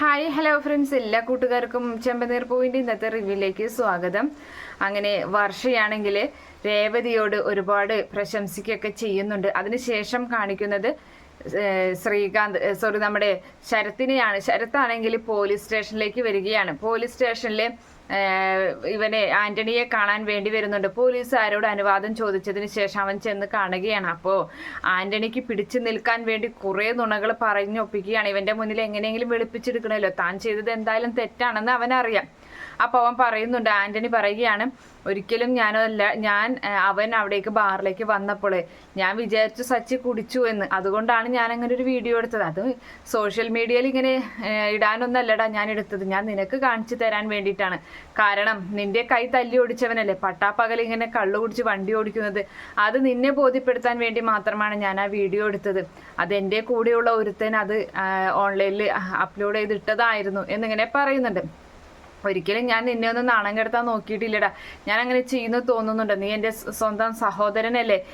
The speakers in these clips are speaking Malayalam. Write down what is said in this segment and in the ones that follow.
ഹായ് ഹലോ ഫ്രണ്ട്സ് എല്ലാ കൂട്ടുകാർക്കും ചെമ്പനീർ പൂവിന്റെ ഇന്നത്തെ റിവ്യൂലേക്ക് സ്വാഗതം. അങ്ങനെ വർഷയാണെങ്കിൽ രേവതിയോട് ഒരുപാട് പ്രശംസിക്കുകയൊക്കെ ചെയ്യുന്നുണ്ട്. അതിനുശേഷം കാണിക്കുന്നത് ശ്രീകാന്ത് സോറി നമ്മുടെ ശരത്തിനെയാണ്. ശരത്താണെങ്കിൽ പോലീസ് സ്റ്റേഷനിലേക്ക് വരികയാണ്. പോലീസ് സ്റ്റേഷനിലെ ഇവനെ ആന്റണിയെ കാണാൻ വേണ്ടി വരുന്നുണ്ട്. പോലീസുകാരോട് അനുവാദം ചോദിച്ചതിന് ശേഷം അവൻ ചെന്ന് കാണുകയാണ്. അപ്പോൾ ആന്റണിക്ക് പിടിച്ചു നിൽക്കാൻ വേണ്ടി കുറേ നുണകൾ പറഞ്ഞൊപ്പിക്കുകയാണ്. ഇവന്റെ മുന്നിൽ എങ്ങനെയെങ്കിലും വെളുപ്പിച്ചെടുക്കണമല്ലോ. താൻ ചെയ്തത് എന്തായാലും തെറ്റാണെന്ന് അവനറിയാം. അപ്പോൾ അവൻ പറയുന്നുണ്ട് ആന്റണി പറയുകയാണ് ഒരിക്കലും ഞാനല്ല ഞാൻ അവൻ അവിടേക്ക് ബാറിലേക്ക് വന്നപ്പോൾ ഞാൻ വിചാരിച്ചു സച്ചി കുടിച്ചു എന്ന്. അതുകൊണ്ടാണ് ഞാൻ അങ്ങനെ ഒരു വീഡിയോ എടുത്തത്. അത് സോഷ്യൽ മീഡിയയിൽ ഇങ്ങനെ ഇടാനൊന്നല്ലടാ ഞാൻ എടുത്തത്. ഞാൻ നിനക്ക് കാണിച്ചു തരാൻ വേണ്ടിയിട്ടാണ്. കാരണം നിന്റെ കൈ തല്ലി ഓടിച്ചവനല്ലേ. പട്ടാപ്പകൽ ഇങ്ങനെ കള്ളു കുടിച്ച് വണ്ടി ഓടിക്കുന്നത്. അത് നിന്നെ ബോധ്യപ്പെടുത്താൻ വേണ്ടി മാത്രമാണ് ഞാൻ ആ വീഡിയോ എടുത്തത്. അത് എന്റെ കൂടെയുള്ള ഒരുത്തൻ അത് ഓൺലൈനിൽ അപ്ലോഡ് ചെയ്തിട്ടതായിരുന്നു എന്നിങ്ങനെ പറയുന്നുണ്ട്. ഒരിക്കലും ഞാൻ നിന്നെ ഒന്നും നാണം കെടുത്താൻ നോക്കിയിട്ടില്ലടാ. ഞാൻ അങ്ങനെ ചെയ്യുന്നു തോന്നുന്നുണ്ട്. നീ എന്റെ സ്വ- സ്വന്തം സഹോദരനല്ലേ?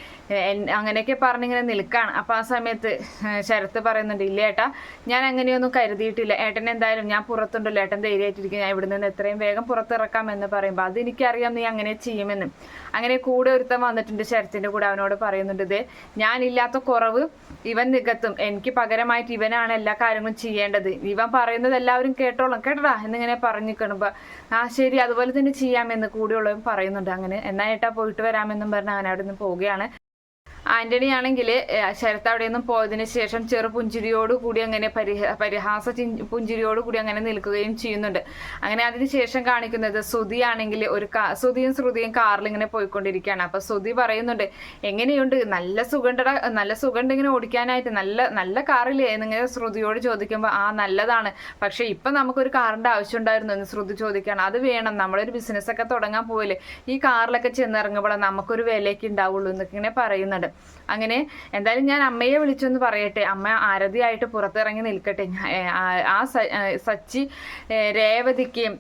അങ്ങനെയൊക്കെ പറഞ്ഞിങ്ങനെ നിൽക്കാണ്. അപ്പം ആ സമയത്ത് ശരത്ത് പറയുന്നുണ്ട് ഇല്ല ഏട്ടാ ഞാൻ അങ്ങനെയൊന്നും കരുതിയിട്ടില്ല. ഏട്ടൻ എന്തായാലും ഞാൻ പുറത്തുണ്ടല്ലോ. ഏട്ടൻ ധൈര്യമായിട്ടിരിക്കും. ഞാൻ ഇവിടെ നിന്ന് എത്രയും വേഗം പുറത്തിറക്കാം എന്ന് പറയുമ്പോൾ അതെനിക്കറിയാം നീ അങ്ങനെ ചെയ്യുമെന്ന്. അങ്ങനെ കൂടെ ഒരുത്തൻ വന്നിട്ടുണ്ട് ശരത്തിന്റെ കൂടെ അവനോട് പറയുന്നുണ്ട് ഇത് ഞാനില്ലാത്ത കുറവ് ഇവൻ നികത്തും. എനിക്ക് പകരമായിട്ട് ഇവനാണ് എല്ലാ കാര്യങ്ങളും ചെയ്യേണ്ടത്. ഇവൻ പറയുന്നത് എല്ലാവരും കേട്ടോളും. കേട്ടടാ? എന്നിങ്ങനെ പറഞ്ഞു കാണുമ്പോൾ ആ ശരി അതുപോലെ തന്നെ ചെയ്യാമെന്ന് കൂടെയുള്ളവൻ പറയുന്നുണ്ട്. അങ്ങനെ എന്നാ ഏട്ടാ പോയിട്ട് വരാമെന്നും പറഞ്ഞ് അവൻ അവിടെ നിന്ന് പോവുകയാണ്. ആന്റണി ആണെങ്കിൽ ശരത്ത് അവിടെ നിന്നും പോയതിനു ശേഷം ചെറു പുഞ്ചിരിയോട് കൂടി അങ്ങനെ പരിഹ പരിഹാസ പുഞ്ചിരിയോടുകൂടി പുഞ്ചിരിയോട് കൂടി അങ്ങനെ നിൽക്കുകയും ചെയ്യുന്നുണ്ട്. അങ്ങനെ അതിനുശേഷം കാണിക്കുന്നത് ശ്രുതി ആണെങ്കിൽ ഒരു സുധിയും ശ്രുതിയും കാറിൽ ഇങ്ങനെ പോയിക്കൊണ്ടിരിക്കുകയാണ്. അപ്പൊ ശ്രുതി പറയുന്നുണ്ട് എങ്ങനെയുണ്ട്? നല്ല സുഖണ്ടട നല്ല സുഖണ്ട് ഇങ്ങനെ ഓടിക്കാനായിട്ട് നല്ല നല്ല കാറില്ലേ? എന്നിങ്ങനെ ശ്രുതിയോട് ചോദിക്കുമ്പോൾ ആ നല്ലതാണ്. പക്ഷെ ഇപ്പൊ നമുക്കൊരു കാറിന്റെ ആവശ്യം ഉണ്ടായിരുന്നു എന്ന് ശ്രുതി ചോദിക്കുകയാണ്. അത് വേണം. നമ്മളൊരു ബിസിനസ് ഒക്കെ തുടങ്ങാൻ പോയില്ലേ ഈ കാറിലൊക്കെ ചെന്നിറങ്ങുമ്പോൾ നമുക്കൊരു വിലയൊക്കെ ഉണ്ടാവുള്ളൂ എന്നൊക്കെ ഇങ്ങനെ പറയുന്നുണ്ട്. അങ്ങനെ എന്തായാലും ഞാൻ അമ്മയെ വിളിച്ചൊന്ന് പറയട്ടെ. അമ്മ ആരതിയായിട്ട് പുറത്തിറങ്ങി നിൽക്കട്ടെ. ആ- സച്ചി രേവതിക്ക്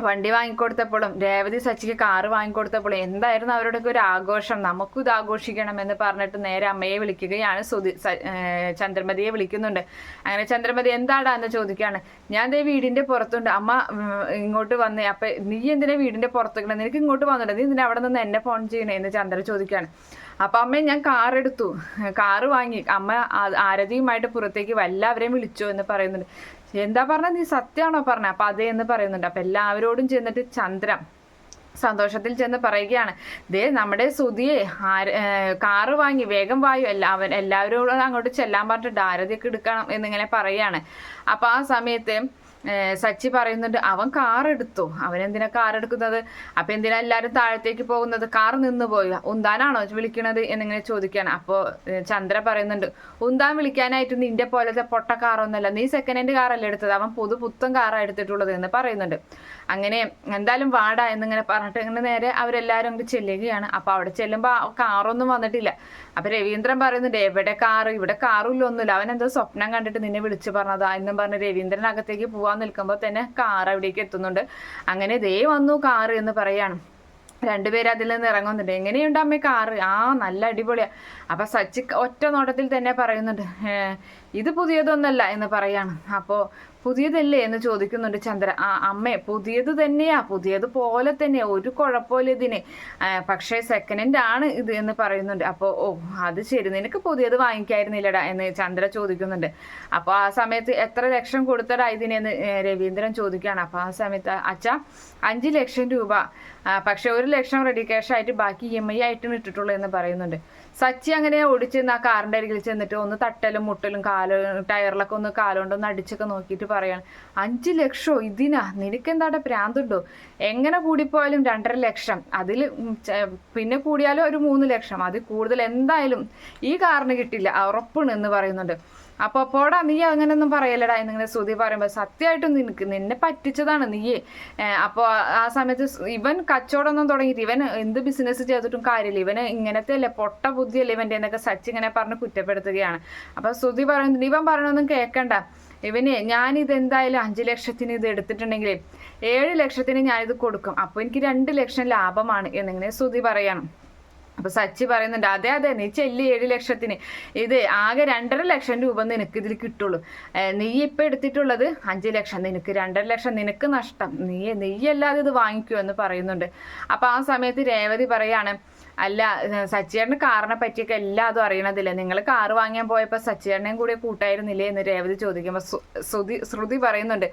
വണ്ടി വാങ്ങിക്കൊടുത്തപ്പോഴും രേവതി സച്ചിക്ക് കാറ് വാങ്ങിക്കൊടുത്തപ്പോഴും എന്തായിരുന്നു അവരുടെയൊക്കെ ഒരു ആഘോഷം? നമുക്കും ഇത് ആഘോഷിക്കണം എന്ന് പറഞ്ഞിട്ട് നേരെ അമ്മയെ വിളിക്കുകയാണ് സുധി ചന്ദ്രമതിയെ വിളിക്കുന്നുണ്ട്. അങ്ങനെ ചന്ദ്രമതി എന്താടാ എന്ന് ചോദിക്കുകയാണ്. ഞാൻ ദേ വീടിന്റെ പുറത്തുണ്ട്. അമ്മ ഇങ്ങോട്ട് വന്നേ. അപ്പൊ നീ എന്തിനാ വീടിന്റെ പുറത്തേക്കണേ നിനക്ക് ഇങ്ങോട്ട് വന്നിട്ട് നീ ഇതിന് അവിടെ നിന്ന് എന്നെ ഫോൺ ചെയ്യണേ? എന്ന് ചന്ദ്ര ചോദിക്കുകയാണ്. അപ്പൊ അമ്മ ഞാൻ കാർ എടുത്തു. കാറ് വാങ്ങി. അമ്മ ആരതിയുമായിട്ട് പുറത്തേക്ക് എല്ലാവരെയും വിളിച്ചോ എന്ന് പറയുന്നുണ്ട്. എന്താ പറഞ്ഞ നീ സത്യമാണോ പറഞ്ഞ അപ്പൊ അതെ എന്ന് പറയുന്നുണ്ട്. അപ്പൊ എല്ലാവരോടും ചെന്നിട്ട് ചന്ദ്രൻ സന്തോഷത്തിൽ ചെന്ന് പറയുകയാണ്. ദേ നമ്മുടെ സുതിയെ കാറ് വാങ്ങി. വേഗം വായു. എല്ലാവൻ എല്ലാവരോടും അങ്ങോട്ട് ചെല്ലാൻ പറഞ്ഞിട്ട് ആരതിയൊക്കെ എടുക്കണം എന്നിങ്ങനെ പറയാണ് അപ്പൊ ആ സമയത്ത് സച്ചി പറയുന്നുണ്ട് അവൻ കാർ എടുത്തു അവൻ എന്തിനാ കാർ എടുക്കുന്നത് അപ്പൊ എന്തിനാ എല്ലാവരും താഴത്തേക്ക് പോകുന്നത്? കാർ നിന്ന് പോയി ഉന്താനാണോ വിളിക്കണത്? എന്നിങ്ങനെ ചോദിക്കുകയാണ്. അപ്പോൾ ചന്ദ്ര പറയുന്നുണ്ട് ഉന്താൻ വിളിക്കാനായിട്ട് നിന്റെ പോലത്തെ പൊട്ട കാറൊന്നുമല്ല. നീ സെക്കൻഡ് ഹാൻഡ് കാറല്ല എടുത്തത്? അവൻ പുതു പുത്തൻ കാറാണ് എടുത്തിട്ടുള്ളത് എന്ന് പറയുന്നുണ്ട്. അങ്ങനെ എന്തായാലും വാടാ എന്നിങ്ങനെ പറഞ്ഞിട്ട് ഇങ്ങനെ നേരെ അവരെല്ലാരും അങ്ങോട്ട് ചെല്ലുകയാണ്. അപ്പൊ അവിടെ ചെല്ലുമ്പോൾ കാറൊന്നും വന്നിട്ടില്ല. അപ്പൊ രവീന്ദ്രൻ പറയുന്നുണ്ട് എവിടെ കാറ്? ഇവിടെ കാറും ഇല്ല ഒന്നുമില്ല. അവൻ എന്തോ സ്വപ്നം കണ്ടിട്ട് നിന്നെ വിളിച്ചു പറഞ്ഞതാ. എന്നും പറഞ്ഞ് രവീന്ദ്രൻ അകത്തേക്ക് പോവാൻ നിൽക്കുമ്പോൾ തന്നെ കാർ അവിടേക്ക് എത്തുന്നുണ്ട്. അങ്ങനെ ദേ വന്നു കാർ എന്ന് പറയാണ്. രണ്ടുപേരും അതിൽ നിന്ന് ഇറങ്ങുന്നുണ്ട്. എങ്ങനെയുണ്ട് അമ്മ കാറ് ആ നല്ല അടിപൊളിയാ. അപ്പൊ സച്ചി ഒറ്റ നോട്ടത്തിൽ തന്നെ പറയുന്നുണ്ട്. "ഏ, ഇത് പുതിയതൊന്നല്ല എന്ന് പറയാണ്. അപ്പോ പുതിയതല്ലേ എന്ന് ചോദിക്കുന്നുണ്ട് ചന്ദ്ര. ആ അമ്മേ പുതിയത് തന്നെയാ. പുതിയത് പോലെ തന്നെ. ഒരു കുഴപ്പമില്ല ഇതിന്. പക്ഷേ സെക്കൻഡ് ഹാൻഡ് ആണ് ഇത് എന്ന് പറയുന്നുണ്ട്. അപ്പോൾ ഓ അത് ശരി. നിനക്ക് പുതിയത് വാങ്ങിക്കായിരുന്നില്ലടാ എന്ന് ചന്ദ്ര ചോദിക്കുന്നുണ്ട്. അപ്പോൾ ആ സമയത്ത് എത്ര ലക്ഷം കൊടുത്തടാ ഇതിനെന്ന് രവീന്ദ്രൻ ചോദിക്കുകയാണ്. അപ്പോൾ ആ സമയത്ത് അച്ഛാ അഞ്ച് ലക്ഷം രൂപ. പക്ഷേ ഒരു ലക്ഷം റെഡി ക്യാഷ് ആയിട്ട് ബാക്കി ഇ എം ഐ ആയിട്ടും ഇട്ടിട്ടുള്ളൂ എന്ന് പറയുന്നുണ്ട്. സച്ചി അങ്ങനെ ഓടിച്ച് ആ കാറിന്റെ അരികിൽ ചെന്നിട്ട് ഒന്ന് തട്ടലും മുട്ടലും കാൽ ടയറിലൊക്കെ ഒന്ന് കാലുകൊണ്ടൊന്ന് അടിച്ചൊക്കെ നോക്കിയിട്ട് പറയാണ് അഞ്ച് ലക്ഷോ? ഇതിനാ? നിനക്കെന്താടെ പ്രാന്തുണ്ടോ? എങ്ങനെ കൂടിപ്പോയാലും രണ്ടര ലക്ഷം. അതിൽ പിന്നെ കൂടിയാലും ഒരു മൂന്ന് ലക്ഷം. അതിൽ കൂടുതൽ എന്തായാലും ഈ കാറിന് കിട്ടില്ല. ഉറപ്പാണ് എന്ന് പറയുന്നുണ്ട്. അപ്പൊ പോടാ നീ അങ്ങനെയൊന്നും പറയലടാ എന്നിങ്ങനെ ശ്രുതി പറയുമ്പോൾ സത്യമായിട്ടും നിനക്ക് നിന്നെ പറ്റിച്ചതാണ് നീയേ അപ്പോൾ ആ സമയത്ത് ഇവൻ കച്ചവടമൊന്നും തുടങ്ങിയിട്ട് ഇവൻ എന്ത് ബിസിനസ് ചെയ്തിട്ടും കാര്യമില്ല. ഇവന് ഇങ്ങനത്തെ അല്ലേ പൊട്ട ബുദ്ധിയല്ലേ ഇവന്റെ എന്നൊക്കെ സച്ചി ഇങ്ങനെ പറഞ്ഞ് കുറ്റപ്പെടുത്തുകയാണ്. അപ്പൊ ശ്രുതി പറയുന്നുണ്ട് ഇവൻ പറയണൊന്നും കേൾക്കണ്ട ഇവന് ഇത് എന്തായാലും അഞ്ച് ലക്ഷത്തിന് ഇത് എടുത്തിട്ടുണ്ടെങ്കിൽ ഏഴ് ലക്ഷത്തിന് ഞാനിത് കൊടുക്കും. അപ്പോൾ എനിക്ക് രണ്ട് ലക്ഷം ലാഭമാണ് എന്നിങ്ങനെ ശ്രുതി പറയണം. അപ്പൊ സച്ചി പറയുന്നുണ്ട് അതെ അതെ നീ ചെല്ലി ഏഴ് ലക്ഷത്തിന്. ഇത് ആകെ രണ്ടര ലക്ഷം രൂപ നിനക്ക് ഇതിൽ കിട്ടുള്ളൂ. നീ ഇപ്പൊ എടുത്തിട്ടുള്ളത് അഞ്ച് ലക്ഷം. നിനക്ക് രണ്ടര ലക്ഷം നിനക്ക് നഷ്ടം. നീ നീ അല്ലാതെ ഇത് വാങ്ങിക്കൂ എന്ന് പറയുന്നുണ്ട്. അപ്പൊ ആ സമയത്ത് രേവതി പറയാണ് അല്ല സച്ചിയേട്ടന് കാറിനെ പറ്റിയൊക്കെ എല്ലാതും അറിയണതില്ല? നിങ്ങൾ കാറ് വാങ്ങാൻ പോയപ്പോൾ സച്ചിയേട്ടനെയും കൂടെ കൂട്ടായിരുന്നില്ലേ? എന്ന് രേവതി ചോദിക്കുമ്പോൾ ശ്രുതി ശ്രുതി പറയുന്നുണ്ട്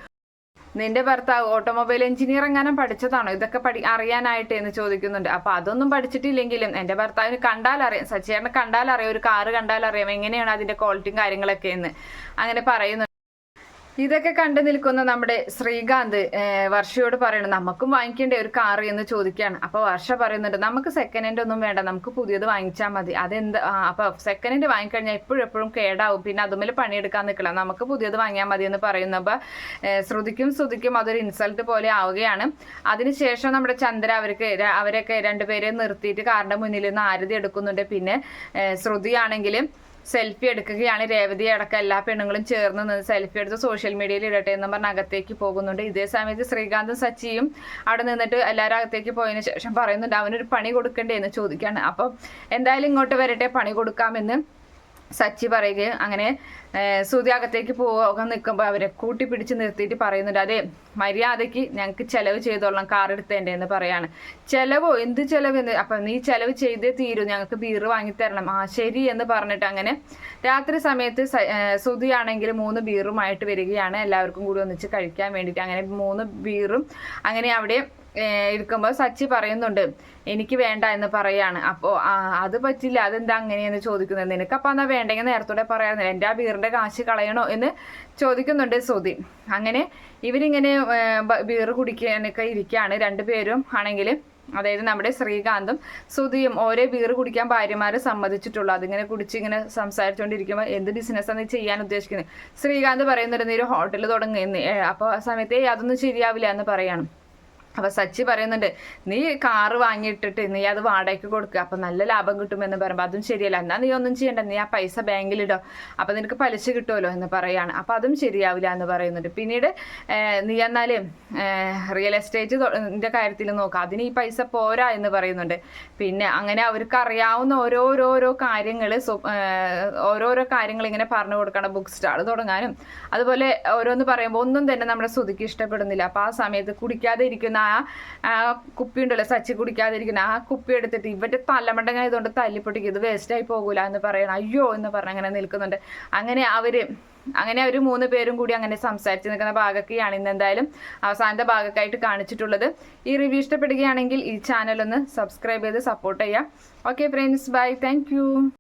നിന്റെ ഭർത്താവ് ഓട്ടോമൊബൈൽ എഞ്ചിനീയർ എങ്ങാനും പഠിച്ചതാണോ? ഇതൊക്കെ പഠി അറിയാനായിട്ട് എന്ന് ചോദിക്കുന്നുണ്ട്. അപ്പൊ അതൊന്നും പഠിച്ചിട്ടില്ലെങ്കിലും എന്റെ ഭർത്താവിന് കണ്ടാൽ അറിയാം. സച്ചേട്ടനെ കണ്ടാൽ അറിയാം. ഒരു കാറ് കണ്ടാൽ അറിയാം. എങ്ങനെയാണ് അതിന്റെ ക്വാളിറ്റിയും കാര്യങ്ങളൊക്കെ എന്ന്. അങ്ങനെ പറയുന്നു. ഇതൊക്കെ കണ്ടു നിൽക്കുന്ന നമ്മുടെ ശ്രീകാന്ത് വർഷയോട് പറയണം നമുക്കും വാങ്ങിക്കേണ്ട ഒരു കാർ എന്ന് ചോദിക്കുകയാണ്. അപ്പൊ വർഷ പറയുന്നുണ്ട് നമുക്ക് സെക്കൻഡ് ഹാൻഡ് ഒന്നും വേണ്ട നമുക്ക് പുതിയത് വാങ്ങിച്ചാൽ മതി. അതെന്ത് അപ്പൊ സെക്കൻഡ് ഹാൻഡ് വാങ്ങിക്കഴിഞ്ഞാൽ എപ്പോഴും എപ്പോഴും കേടാവും പിന്നെ അതുമേൽ പണിയെടുക്കാൻ നിൽക്കണം നമുക്ക് പുതിയത് വാങ്ങിയാൽ മതി എന്ന് പറയുന്നു അപ്പൊ ശ്രുതിക്കും ശ്രുതിക്കും അതൊരു ഇൻസൾട്ട് പോലെ ആവുകയാണ്. അതിനുശേഷം നമ്മുടെ ചന്ദ്ര അവർക്ക് അവരൊക്കെ രണ്ടുപേരെ നിർത്തിയിട്ട് കാറിന്റെ മുന്നിൽ നിന്ന് ആരതി എടുക്കുന്നുണ്ട്. പിന്നെ ശ്രുതിയാണെങ്കിലും സെൽഫി എടുക്കുകയാണ്. രേവതി അടക്കം എല്ലാ പെണ്ണുങ്ങളും ചേർന്ന് നിന്ന് സെൽഫി എടുത്ത് സോഷ്യൽ മീഡിയയിൽ ഇടട്ടെ എന്ന് പറഞ്ഞ് അകത്തേക്ക് പോകുന്നുണ്ട്. ഇതേ സമയത്ത് ശ്രീകാന്തും സച്ചിയും അവിടെ നിന്നിട്ട് എല്ലാവരും അകത്തേക്ക് പോയതിനു ശേഷം പറയുന്നുണ്ട് അവനൊരു പണി കൊടുക്കണ്ടേ? എന്ന് ചോദിക്കുകയാണ്. അപ്പം എന്തായാലും ഇങ്ങോട്ട് വരട്ടെ പണി കൊടുക്കാമെന്ന് സച്ചി പറയുകയും അങ്ങനെ സുതി അകത്തേക്ക് പോകാൻ നിൽക്കുമ്പോൾ അവരെ കൂട്ടി പിടിച്ച് നിർത്തിയിട്ട് പറയുന്നുണ്ട്. അതെ മര്യാദയ്ക്ക് ഞങ്ങൾക്ക് ചെലവ് ചെയ്തോളാം കാർ എടുത്തേന്റെ എന്ന് പറയാണ്. ചെലവോ? എന്ത് ചെലവ് എന്ന്? അപ്പം നീ ചെലവ് ചെയ്തേ തീരൂ ഞങ്ങൾക്ക് ബീർ വാങ്ങിത്തരണം ആ ശരി എന്ന് പറഞ്ഞിട്ട് അങ്ങനെ രാത്രി സമയത്ത് സുതിയാണെങ്കിൽ മൂന്ന് ബീറുമായിട്ട് വരികയാണ്. എല്ലാവർക്കും കൂടി ഒന്നിച്ച് കഴിക്കാൻ വേണ്ടിയിട്ട് അങ്ങനെ മൂന്ന് ബീറും അങ്ങനെ അവിടെ ഇരിക്കുമ്പോൾ സച്ചി പറയുന്നുണ്ട് എനിക്ക് വേണ്ട എന്ന് പറയാണ്. അപ്പോൾ അത് പറ്റില്ല അതെന്താ അങ്ങനെയെന്ന് ചോദിക്കുന്നത്? നിനക്കപ്പം എന്നാ വേണ്ടെങ്കിൽ നേരത്തോടെ പറയാറുന്നില്ല എന്റെ ആ ബീറിന്റെ കാശ് കളയണോ എന്ന് ചോദിക്കുന്നുണ്ട് സുധി അങ്ങനെ ഇവരിങ്ങനെ ബീർ കുടിക്കാനൊക്കെ ഇരിക്കുകയാണ് രണ്ടുപേരും ആണെങ്കിൽ. അതായത് നമ്മുടെ ശ്രീകാന്തും സുധിയും ഓരോ ബീർ കുടിക്കാൻ ഭാര്യമാരെ സമ്മതിച്ചിട്ടുള്ളൂ. അതിങ്ങനെ കുടിച്ച് ഇങ്ങനെ സംസാരിച്ചുകൊണ്ടിരിക്കുമ്പോൾ എന്ത് ബിസിനസ്സാണ് ചെയ്യാൻ ഉദ്ദേശിക്കുന്നത് ശ്രീകാന്ത് പറയുന്നുണ്ട് നീ ഒരു ഹോട്ടൽ തുടങ്ങുന്നു അപ്പോൾ ആ സമയത്ത് അതൊന്നും ശരിയാവില്ല എന്ന് പറയണം. അപ്പൊ സച്ചി പറയുന്നുണ്ട് നീ കാറ് വാങ്ങിയിട്ടിട്ട് നീ അത് വാടകയ്ക്ക് കൊടുക്കുക അപ്പൊ നല്ല ലാഭം കിട്ടുമെന്ന് പറയുമ്പോൾ അതും ശരിയല്ല. എന്നാ നീ ഒന്നും ചെയ്യണ്ട. നീ ആ പൈസ ബാങ്കിലിടോ അപ്പൊ നിനക്ക് പലിശ കിട്ടുമല്ലോ എന്ന് പറയാണ്. അപ്പൊ അതും ശരിയാവില്ല എന്ന് പറയുന്നുണ്ട്. പിന്നീട് നീ എന്നാൽ റിയൽ എസ്റ്റേറ്റ് കാര്യത്തിൽ നോക്കുക അതിന് ഈ പൈസ പോരാ എന്ന് പറയുന്നുണ്ട്. പിന്നെ അങ്ങനെ അവർക്ക് അറിയാവുന്ന ഓരോരോരോ കാര്യങ്ങൾ ഓരോരോ കാര്യങ്ങൾ ഇങ്ങനെ പറഞ്ഞു കൊടുക്കണം. ബുക്ക് സ്റ്റാൾ തുടങ്ങാനും. അതുപോലെ ഓരോന്ന് പറയുമ്പോൾ ഒന്നും തന്നെ നമ്മുടെ ശ്രുതിക്ക് ഇഷ്ടപ്പെടുന്നില്ല. അപ്പൊ ആ സമയത്ത് കുടിക്കാതെ ഇരിക്കുന്ന ആ കുപ്പി ഉണ്ടല്ലോ സച്ചി കുടിക്കാതിരിക്കുന്ന ആ കുപ്പി എടുത്തിട്ട് ഇവന്റെ തലമണ്ടങ്ങ ഇതുകൊണ്ട് തല്ലിപ്പൊട്ടിക്കും. ഇത് വേസ്റ്റായി പോകൂല എന്ന് പറയണം. അയ്യോ എന്ന് പറഞ്ഞ് അങ്ങനെ നിൽക്കുന്നുണ്ട്. അങ്ങനെ അവർ അങ്ങനെ അവർ മൂന്ന് പേരും കൂടി അങ്ങനെ സംസാരിച്ച് നിൽക്കുന്ന ഭാഗമൊക്കെയാണ് ഇന്ന് എന്തായാലും അവസാനത്തെ ഭാഗമായിട്ട് കാണിച്ചിട്ടുള്ളത്. ഈ റിവ്യൂ ഇഷ്ടപ്പെടുകയാണെങ്കിൽ ഈ ചാനൽ ഒന്ന് സബ്സ്ക്രൈബ് ചെയ്ത് സപ്പോർട്ട് ചെയ്യാം. Okay friends bye thank